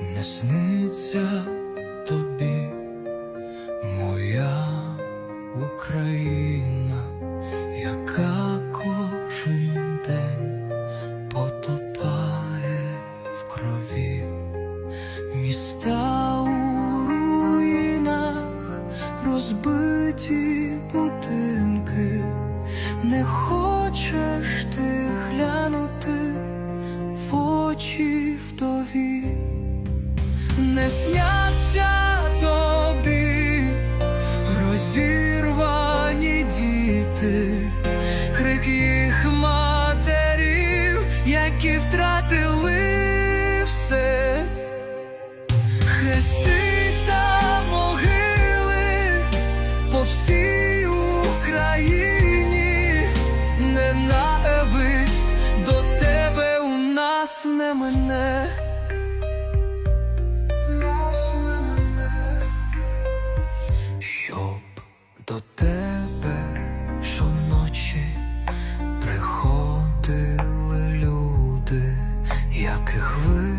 не сниться тобі, моя Україна, яка кожен день потопає в крові, міста у руїнах, розбиті будинки, не хочеш ти глянути в очі вдові, не сняться тобі. Розірвані діти, крик їх матерів, які втратили все, хрести та могили по всій Україні, ненависть до тебе у нас не мене. до тебе щоночі приходили люди, яких ви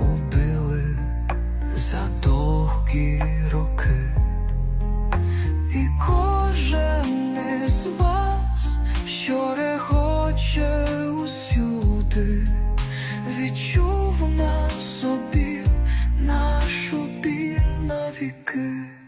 убили за довгі роки, і кожен із вас, що рехоче усюди, відчув на собі нашу біль навіки.